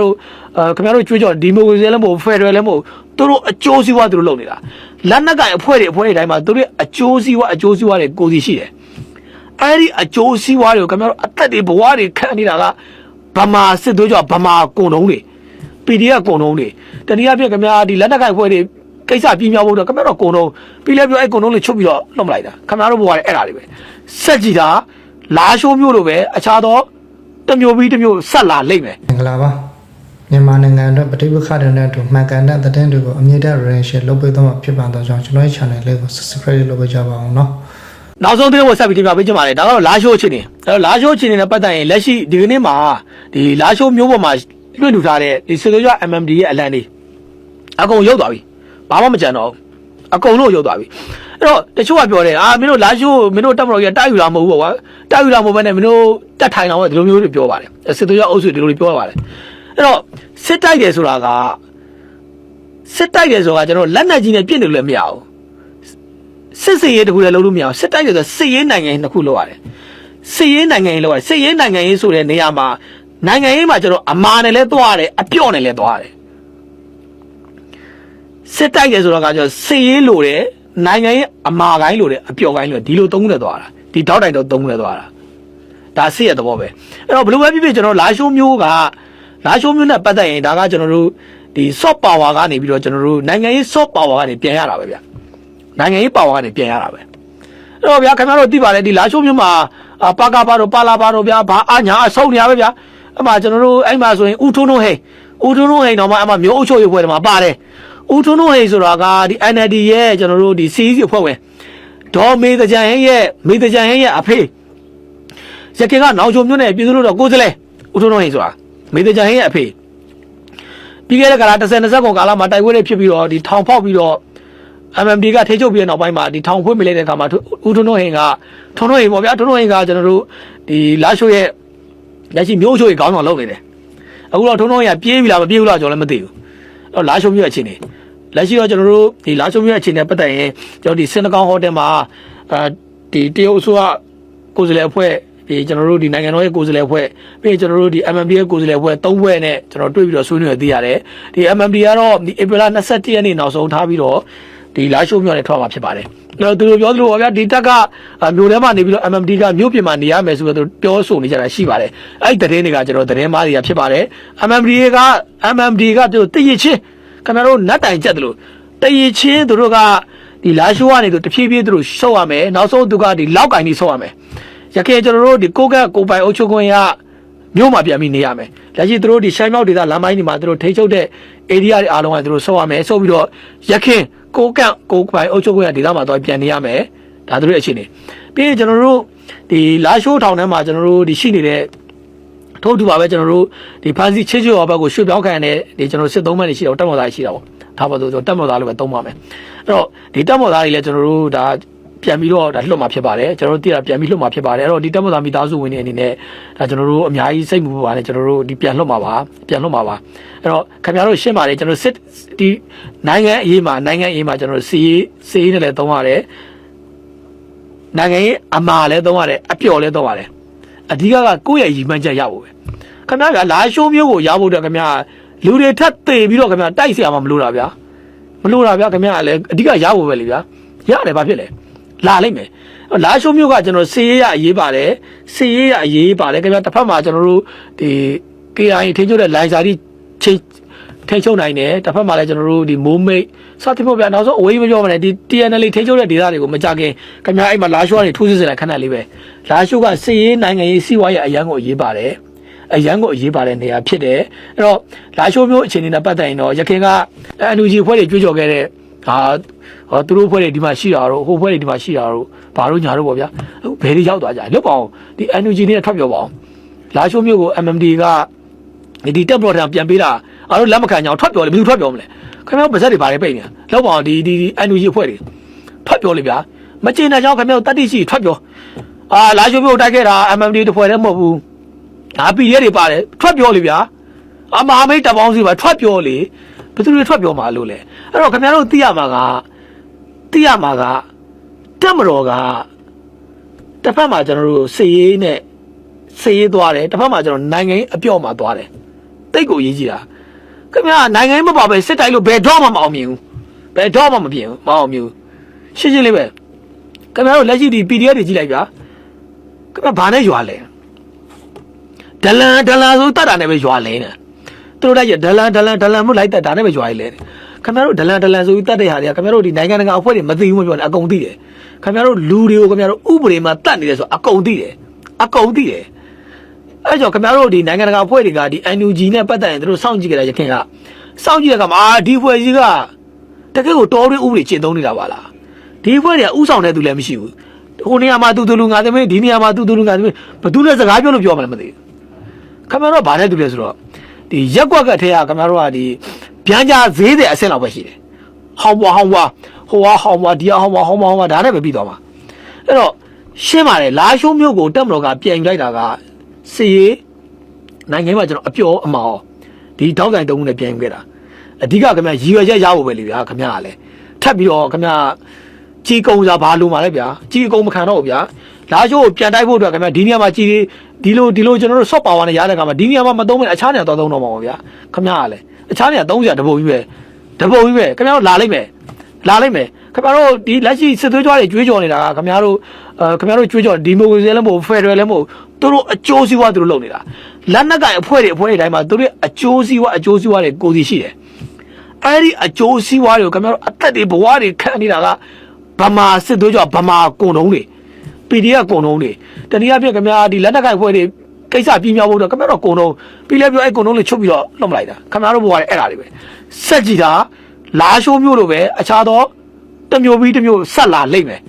တို့အဲခင်ဗျားတို့ကြွေးကြော်ဒီမိုကရေစီလည်းမဟုတ်ဖက်ဒရယ်လည်းမဟုတ်သူတို့အကျိုးစီးပွားသူတို့လုပ်နေတာလက်နက်ကင်အဖွဲ့တွေအဖွဲ့တွေတိုင်းမှာသူတို့အကျိုးစီးပွားအကျိုးစီးပွားတွေကိုစီရှိတယ်အဲ့ဒီအကျိုးစီးပွားတွေကိုခင်ဗျားတို့အသက်တွေဘဝတွေခံနေတာကဗမာစစ်သွေးကြော်ဗမာကုန်တုံးတွေ PDF ကုန်တုံးတွေတနည်းအားဖြင့်ခင်ဗျာဒီလက်နက်ကင်အဖွဲ့တွေကိစ္စပြင်းမြောက်ဖို့တော့ခင်ဗျားတို့ကုန်တုံးပြီးလဲပြောအဲ့ကုန်တုံးတွေချုပ်ပြီးတော့လှုပ်မလိုက်တာခင်ဗျားတို့ဘဝတွေအဲ့ဒါတွေပဲဆက်ကြည့်တာလာရှိုးမျိုးလိုပဲအခြားသောတစ်မျိုးပြီးတစ်မျိုးဆက်လာလိမ့်မယ်မင်္ဂလာပါ မြန်မာနိုင်ငံအတွက်ပဋိပက္ခတွေနဲ့အတူမှန်ကန်တဲ့သတင်းတွေကိုအမြင့်တက် relation လုပ်ပေးသွားမှာဖြစ်ပါတော့ကြောင့်ကျွန်တော်ရဲ့ channel လေးကို subscribe လုပ်ပေးကြပါအောင်နော်နောက်ဆုံးသတင်းကိုဆက်ပြီးတင်ပြပေးချင်ပါတယ်ဒါကတော့လာရှိုးအခြေအနေအဲတော့လာရှိုးအခြေအနေနဲ့ပတ်သက်ရင်လက်ရှိဒီကနေ့မှာဒီလာရှိုးမျိုးပေါ်မှာလွှင့်ထူထားတဲ့ဒီစစ်သွေးကြ MMD ရဲ့အလံတွေအကုန်ရုပ်သွားပြီဘာမှမကြံတော့ဘူးအကုန်လုံးရုပ်သွားပြီအဲ့တော့တချို့ကပြောတယ်အာမင်းတို့လာရှိုးမင်းတို့တက်မတော်ကြီးတိုက်ယူလာမဟုတ်ဘူးကွာတိုက်ယူလာမဟုတ်ဘဲနဲ့မင်းတို့တက်ထိုင်အောင်ပဲဒီလိုမျိုးတွေပြောပါတယ်စစ်သွေးကြအုပ်စုဒီလိုတွေပြောပါတယ်အဲ့တော့ စစ်တိုက်တယ်ဆိုတာကစစ်တိုက်တယ်ဆိုတာကကျွန်တော်လက်နက်ကြီးနဲ့ပြစ်နေလို့လည်းမရဘူးစစ်စင်ရေးတခုလည်းလုပ်လို့မရအောင်စစ်တိုက်တယ်ဆိုစစ်ရေးနိုင်ငံရေးတစ်ခုလုပ်ရတယ်စစ်ရေးနိုင်ငံရေးလုပ်ရတယ်စစ်ရေးနိုင်ငံရေးဆိုတဲ့နေရာမှာနိုင်ငံရေးမှာကျွန်တော်အမာနဲ့လည်းသွားရတယ်အပြော့နဲ့လည်းသွားရတယ်စစ်တိုက်တယ်ဆိုတော့ကကျွန်တော်စစ်ရေးလိုတယ်နိုင်ငံရေးအမာကိုင်းလိုတယ်အပြော့ကိုင်းလိုတယ်ဒီလိုသုံးနဲ့သွားတာဒီတောက်တိုင်တော့သုံးနဲ့သွားတာဒါစစ်ရတဲ့ဘောပဲအဲ့တော့ဘယ်လိုပဲဖြစ်ဖြစ်ကျွန်တော်လာရှိုးမျိုးက လာရှိုးမျိုးနဲ့ပတ်သက်ရင်ဒါကကျွန်တော်တို့ဒီ soft power ကနေပြီးတော့ကျွန်တော်တို့နိုင်ငံရေး soft power ကနေပြန်ရတာပဲဗျနိုင်ငံရေးပါဝါကနေပြန်ရတာပဲအဲ့တော့ဗျာခင်ဗျားတို့သိပါတယ်ဒီလာရှိုးမြို့မှာအာပါကာပါတို့ပါလာပါတို့ဗျာဘာအညာအဆုံးနေရပဲဗျာအဲ့မှာကျွန်တော်တို့အဲ့မှာဆိုရင်ဦးထုံးထုံးဟိန်ဦးထုံးထုံးဟိန်တော့မှအဲ့မှာမျိုးအုပ်ချုပ်ရေးဖွဲ့တယ်မှာပါတယ်ဦးထုံးထုံးဟိန်ဆိုတာကဒီ NLD ရဲ့ကျွန်တော်တို့ဒီ CEC အဖွဲ့ဝင်ဒေါ်မေတကြံဟင်းရဲ့မေတကြံဟင်းရဲ့အဖေရခင်ကနောင်ချုံမြို့နယ်ပြည်သူ့လို့တော့ကိုယ်စလဲဦးထုံးထုံးဟိန်ဆိုတာ မေတကြံဟင်းရဲ့အဖေပြီးခဲ့တဲ့ကာလ30 20ကုန်ကာလမှာတိုက်ပွဲတွေဖြစ်ပြီးတော့ဒီထောင်ဖောက်ပြီးတော့ MMD ကထိချုပ်ပြီးတဲ့နောက်ပိုင်းမှာဒီထောင်ဖွင့်မိလိုက်တဲ့အခါမှာဦးထွန်းထွန်းဟင်ကထွန်းထွန်းဟင်ပေါ့ဗျာထွန်းထွန်းဟင်ကကျွန်တော်တို့ဒီလာရှိုးရဲ့လက်ရှိမျိုးချိုးရဲ့ခေါင်းဆောင်လုပ်နေတယ်အခုတော့ထွန်းထွန်းဟင်ကပြေးပြီလားမပြေးဘူးလားကျွန်တော်လည်းမသိဘူးအဲ့တော့လာရှိုးမျိုးရဲ့အခြေအနေလက်ရှိတော့ကျွန်တော်တို့ဒီလာရှိုးမျိုးရဲ့အခြေအနေပတ်သက်ရင်ကျွန်တော်ဒီစင်တကောင်ဟိုတယ်မှာအဲဒီတရုတ်အစိုးရကိုယ်စားလှယ်အဖွဲ့ ဒီကျွန်တော်တို့ဒီနိုင်ငံတော်ရဲ့ကိုယ်စားလှယ်အဖွဲ့ပြီးရင်ကျွန်တော်တို့ဒီ MMD ရဲ့ကိုယ်စားလှယ်အဖွဲ့၃ဖွဲ့နဲ့ကျွန်တော်တွေ့ပြီးတော့ဆွေးနွေးရသိရတယ်ဒီ MMD ကတော့ဒီ April 21ရက်နေ့နောက်ဆုံးထားပြီးတော့ဒီလာရှိုးမြို့နဲ့ထွက်မှာဖြစ်ပါတယ်။အဲ့တော့သူတို့ပြောသလိုပါဗျာဒီတက်ကမြို့ထဲမှာနေပြီးတော့ MMD ကမြို့ပြင်မှာနေရမယ်ဆိုတော့ပြောဆိုနေကြတာရှိပါတယ်။အဲ့ဒီသတင်းတွေကကျွန်တော်သတင်းမားတွေကဖြစ်ပါတယ်။ MMD က MMD ကသူတို့တည်ရချင်းခင်ဗျားတို့နတ်တိုင်ကြက်တယ်လို့တည်ရချင်းသူတို့ကဒီလာရှိုးကနေသူတဖြည်းဖြည်းသူတို့ရှုပ်ရမယ်။နောက်ဆုံးသူကဒီလောက်ကင်ကြီးရှုပ်ရမယ်။ ရခင်ကျွန်တော်တို့ဒီကိုကက်ကိုပိုင်အုပ်ချုပ်ခွင့်ရမြို့မှာပြန်ပြီးနေရမယ်။လက်ရှိသူတို့ဒီရှိုင်းမြောက်ဒေသလမ်းပိုင်းတွေမှာသူတို့ထိချုပ်တဲ့ area တွေအားလုံးကသူတို့ဆော့ရမယ်။ဆော့ပြီးတော့ရခင်ကိုကန့်ကိုပိုင်အုပ်ချုပ်ခွင့်ရဒေသမှာတော့ပြန်နေရမယ်။ဒါသူတို့ရဲ့အခြေအနေ။ပြီးရင်ကျွန်တော်တို့ဒီလာရှိုးထောင်ထဲမှာကျွန်တော်တို့ဒီရှိနေတဲ့ထို့တူပါပဲကျွန်တော်တို့ဒီဖန်စီချစ်ချောဘက်ကိုရွှေ့ပြောင်းခံရတဲ့ဒီကျွန်တော်စစ်သုံးမှတ်နေရှိတော့တက်မော်သားရှိတာပေါ့။ဒါပါဆိုတော့တက်မော်သားလို့ပဲသုံးပါမယ်။အဲ့တော့ဒီတက်မော်သားတွေလည်းကျွန်တော်တို့ဒါ ပြန်ပြီးတော့ဒါလွတ်မှာဖြစ်ပါတယ်ကျွန်တော်တို့သိတာပြန်ပြီးလွတ်မှာဖြစ်ပါတယ်အဲ့တော့ဒီတက်မသာမိသားစုဝင်တွေအနေနဲ့ဒါကျွန်တော်တို့အများကြီးစိတ်မူပါနဲ့ကျွန်တော်တို့ဒီပြန်လွတ်မှာပါပြန်လွတ်မှာပါအဲ့တော့ခင်ဗျားတို့ရှင်းပါတယ်ကျွန်တော်စစ်ဒီနိုင်ငံအရေးမှာနိုင်ငံအရေးမှာကျွန်တော်တို့စီရေးစီရေးနဲ့လည်းသုံးရတယ်နိုင်ငံရေးအမာလည်းသုံးရတယ်အပျော်လည်းသုံးရတယ်အဓိကကကိုယ့်ရဲ့ရည်မှန်းချက်ရဖို့ပဲခင်ဗျားကလာရှိုးမျိုးကိုရဖို့တော့ခင်ဗျားလူတွေထပ်သေပြီးတော့ခင်ဗျားတိုက်เสียမှာမလို့တာဗျာမလို့တာဗျာခင်ဗျားကလည်းအဓိကရဖို့ပဲလေဗျာရတယ်ဘာဖြစ်လဲ လာလိုက်မယ်လာရှိုးမျိုးကကျွန်တော်စေးရအရေးပါတယ်စေးရအရေးပါတယ်ခင်ဗျာတစ်ဖက်မှာကျွန်တော်တို့ဒီ KI ထိချုပ်တဲ့လိုင်စာတိချိန်ထိချုပ်နိုင်တယ်တစ်ဖက်မှာလည်းကျွန်တော်တို့ဒီမိုးမိတ်စသဖြင့်ပေါ့ဗျာနောက်ဆုံးအဝေးမပြောမနဲ့ဒီ TNL ထိချုပ်တဲ့ဒေသတွေကိုမကြခင်ခင်ဗျာအဲ့မှာလာရှိုးကနေထိုးစစ်စင်လာခဏလေးပဲလာရှိုးကစေးရေးနိုင်ငံရေးစီးပွားရေးအရန်ကိုအရေးပါတယ်အရန်ကိုအရေးပါတဲ့နေရာဖြစ်တယ်အဲ့တော့လာရှိုးမျိုးအခြေအနေနဲ့ပတ်သက်ရင်တော့ရခင်ကအန်ယူဂျီဖွဲ့တွေကြွေးကြော်ခဲ့တဲ့ ဟာဟောသူတို့ဖွဲ့တွေဒီမှာရှိတာတော့ဟိုဖွဲ့တွေဒီမှာရှိတာတော့ဘာလို့ညာတော့ပေါ့ဗျာဘယ်တွေရောက်သွားကြလဲလွတ်ပါအောင်ဒီ NUG နဲ့ထွက်ပြောပါအောင်လာရှိုးမျိုးကို MMD ကဒီတက်ပလော့ထံပြန်ပေးတာအားလုံးလက်မခံကြအောင်ထွက်ပြောလေဘယ်သူထွက်ပြောမလဲခင်ဗျားပါဇက်တွေဘာတွေပိတ်နေတာလောက်ပါအောင်ဒီဒီ NUG ဖွဲ့တွေထွက်ပြောလေဗျာမကျေနပ်ကြောင်းခင်ဗျားတတိရှိထွက်ပြောအာလာရှိုးမျိုးတိုက်ခဲ့တာ MMD တစ်ဖွဲ့တည်းမဟုတ်ဘူးဒါ PDF တွေပါတယ်ထွက်ပြောလေဗျာအမဟာမိတ်တပ်ပေါင်းစီပါထွက်ပြောလေဘ ယ်သူတွေထွက်ပြောမှာလို့လဲအဲ့တော့ခင်ဗျားတို့သိရမှာကသိရမှာကတက်မတော်ကတစ်ဖက်မှာကျွန်တော်တို့စေရေးနဲ့စေရေးသွားတယ်တစ်ဖက်မှာကျွန်တော်နိုင်ငံရေးအပြော့မှာသွားတယ်တိတ်ကိုအရေးကြီးတာခင်ဗျာနိုင်ငံရေးမပါပဲစစ်တိုင်းလို့ဘယ်တော့မှမအောင်မြင်ဘူးဘယ်တော့မှမပြင်ဘူးမအောင်မြင်ဘူးရှင်းရှင်းလေးပဲခင်ဗျားတို့လက်ရှိဒီ PDF တွေကြည့်လိုက်ဗျာခင်ဗျာဘာနဲ့ရွာလဲဒလန်ဒလန်ဆိုတတ်တာနဲ့ပဲရွာလဲနေ သူတို့တိုက်ရဒလန်ဒလန်ဒလန်မို့လိုက်တတ်တာနဲ့ပဲရွာလဲတယ်ခင်ဗျားတို့ဒလန်ဒလန်ဆိုပြီးတတ်တဲ့ဟာတွေကခင်ဗျားတို့ဒီနိုင်ငံတကာအဖွဲ့တွေမသိဘူးမပြောနဲ့အကုန်သိတယ်ခင်ဗျားတို့လူတွေကိုခင်ဗျားတို့ဥပဒေမှာတတ်နေတယ်ဆိုအကုန်သိတယ်အကုန်သိတယ်အဲ့ကြောင့်ခင်ဗျားတို့ဒီနိုင်ငံတကာအဖွဲ့တွေကဒီ NUG နဲ့ပတ်သက်ရင်တို့စောင့်ကြည့်ကြတဲ့ရခင်ကစောင့်ကြည့်တဲ့ကမှာအာဒီအဖွဲ့ကြီးကတကယ်ကိုတော်ရင်းဥပဒေကျင့်သုံးနေတာပါလားဒီအဖွဲ့တွေကဥဆောင်တဲ့သူလည်းမရှိဘူးဟိုနေရာမှာသူသူလူငါသမီးဒီနေရာမှာသူသူလူငါသမီးဘယ်သူနဲ့စကားပြောလို့ပြောမှလည်းမသိဘူးခင်ဗျားတို့ကဘာနဲ့တူလဲဆိုတော့ ဒီရက်ကွက်ကထဲကခင်ဗျားတို့ကဒီဗျမ်းကြားဈေးတဲ့အဆင့်လောက်ပဲရှိတယ်ဟောင်းဘွားဟောင်းဘွားဟိုဟာဟောင်းဘွားဒီဟာဟောင်းဘွားဟောင်းဘွားဟောင်းဘွားဒါနဲ့ပဲပြီးသွားမှာအဲ့တော့ရှင်းပါတယ်လာရှိုးမျိုးကိုတက်မတော်ကပြန်ယူလိုက်တာကစီရေးနိုင်ငံမှာကျွန်တော်အပျော်အမောင်ဒီတောက်တိုင်တုံးနဲ့ပြန်ယူခဲ့တာအဓိကခင်ဗျာရည်ရွယ်ချက်ရဖို့ပဲလေဗျာခင်ဗျာကလည်းထပ်ပြီးတော့ခင်ဗျာကြီးကုံစားဘာလို့มาလဲဗျာကြီးကုံမခံတော့ဘူးဗျာလာချိုးကိုပြန်တိုက်ဖို့အတွက်ခင်ဗျာဒီနေရာမှာကြီး ဒီလိုဒီလိုကျွန်တော်တို့ soft power နဲ့ရတဲ့ကမှာဒီနေရာမှာမသုံးမဲ့အခြားနေရာတော့သုံးတော့မှာပါဗျာခင်ဗျာကလည်းအခြားနေရာသုံးစရာတပုံကြီးပဲတပုံကြီးပဲခင်ဗျာတို့လာလိုက်မယ်လာလိုက်မယ်ခင်ဗျားတို့ဒီလက်ရှိစစ်သွေးကြွားတွေကြွေးကြော်နေတာကခင်ဗျားတို့အဲခင်ဗျားတို့ကြွေးကြော်ဒီမိုကရေစီလည်းမဟုတ်ဖက်ဒရယ်လည်းမဟုတ်သူတို့အကျိုးစီးပွားသူတို့လုပ်နေတာလက်နက်ကင်အဖွဲ့တွေအဖွဲ့တွေတိုင်းမှာသူတို့အကျိုးစီးပွားအကျိုးစီးပွားတွေကိုစီရှိတယ်အဲ့ဒီအကျိုးစီးပွားတွေကိုခင်ဗျားတို့အသက်တွေဘဝတွေခံနေတာကဗမာစစ်သွေးကြွားဗမာကုန်တုံးတွေ PDF ကုန်တုံးတွေတနည်းအားဖြင့်ခင်ဗျာဒီလက်နက်ကင်အဖွဲ့တွေကိစ္စပြီးမြောက်ဖို့တော့ခင်ဗျားတို့ကုန်တုံးပြီးလဲပြောအဲ့ကုန်တုံးတွေချုပ်ပြီးတော့လွတ်မလိုက်တာခင်ဗျားတို့ဘဝတွေအဲ့ဒါတွေပဲဆက်ကြည့်တာလာရှိုးမျိုးလိုပဲအခြားသောတစ်မျိုးပြီးတစ်မျိုးဆက်လာလိမ့်မယ်